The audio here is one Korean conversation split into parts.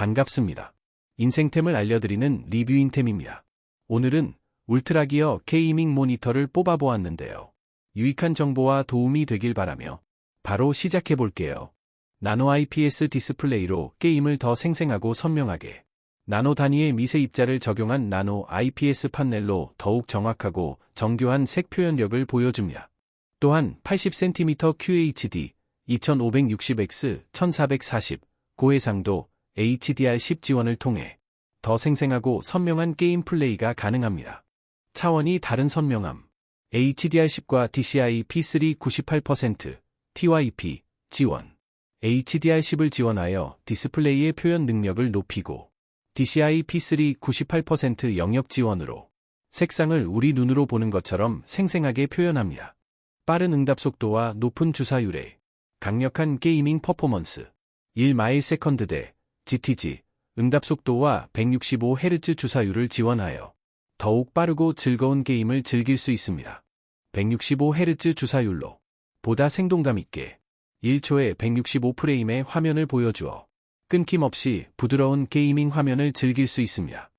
반갑습니다. 인생템을 알려드리는 리뷰인템입니다. 오늘은 울트라기어 게이밍 모니터를 뽑아보았는데요. 유익한 정보와 도움이 되길 바라며 바로 시작해 볼게요. 나노 IPS 디스플레이로 게임을 더 생생하고 선명하게 나노 단위의 미세 입자를 적용한 나노 IPS 판넬로 더욱 정확하고 정교한 색 표현력을 보여줍니다. 또한 80cm QHD, 2560X, 1440, 고해상도, HDR10 지원을 통해 더 생생하고 선명한 게임 플레이가 가능합니다. 차원이 다른 선명함. HDR10과 DCI P3 98%, TYP 지원. HDR10을 지원하여 디스플레이의 표현 능력을 높이고 DCI P3 98% 영역 지원으로 색상을 우리 눈으로 보는 것처럼 생생하게 표현합니다. 빠른 응답 속도와 높은 주사율에 강력한 게이밍 퍼포먼스 1마일 세컨드 대 GTG 응답 속도와 165Hz 주사율을 지원하여 더욱 빠르고 즐거운 게임을 즐길 수 있습니다. 165Hz 주사율로 보다 생동감 있게 1초에 165프레임의 화면을 보여주어 끊김없이 부드러운 게이밍 화면을 즐길 수 있습니다.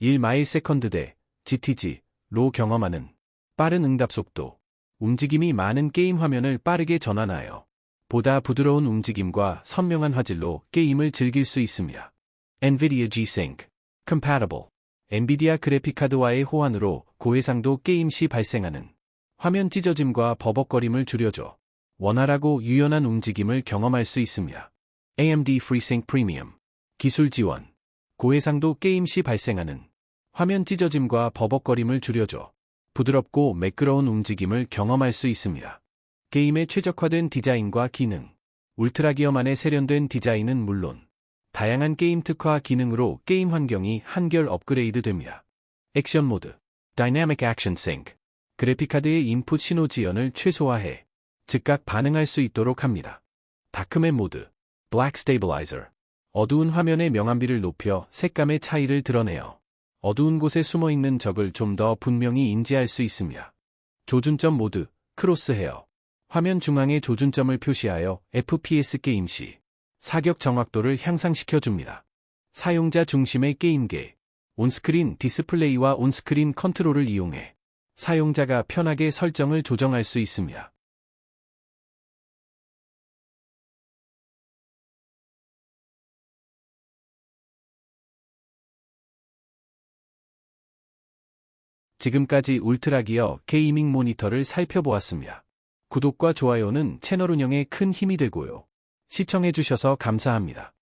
1마일 세컨드 대 GTG로 경험하는 빠른 응답 속도, 움직임이 많은 게임 화면을 빠르게 전환하여 보다 부드러운 움직임과 선명한 화질로 게임을 즐길 수 있습니다. NVIDIA G-Sync Compatible 엔비디아 그래픽카드와의 호환으로 고해상도 게임 시 발생하는 화면 찢어짐과 버벅거림을 줄여줘 원활하고 유연한 움직임을 경험할 수 있습니다. AMD FreeSync Premium 기술 지원 고해상도 게임 시 발생하는 화면 찢어짐과 버벅거림을 줄여줘 부드럽고 매끄러운 움직임을 경험할 수 있습니다. 게임에 최적화된 디자인과 기능 울트라기어만의 세련된 디자인은 물론 다양한 게임 특화 기능으로 게임 환경이 한결 업그레이드 됩니다. 액션 모드 Dynamic Action Sync 그래픽카드의 인풋 신호 지연을 최소화해 즉각 반응할 수 있도록 합니다. 다크맨 모드 Black Stabilizer 어두운 화면의 명암비를 높여 색감의 차이를 드러내어 어두운 곳에 숨어 있는 적을 좀 더 분명히 인지할 수 있습니다. 조준점 모드 크로스헤어 화면 중앙에 조준점을 표시하여 FPS 게임 시 사격 정확도를 향상시켜 줍니다. 사용자 중심의 게임계 온스크린 디스플레이와 온스크린 컨트롤을 이용해 사용자가 편하게 설정을 조정할 수 있습니다. 지금까지 울트라기어 게이밍 모니터를 살펴보았습니다. 구독과 좋아요는 채널 운영에 큰 힘이 되고요. 시청해주셔서 감사합니다.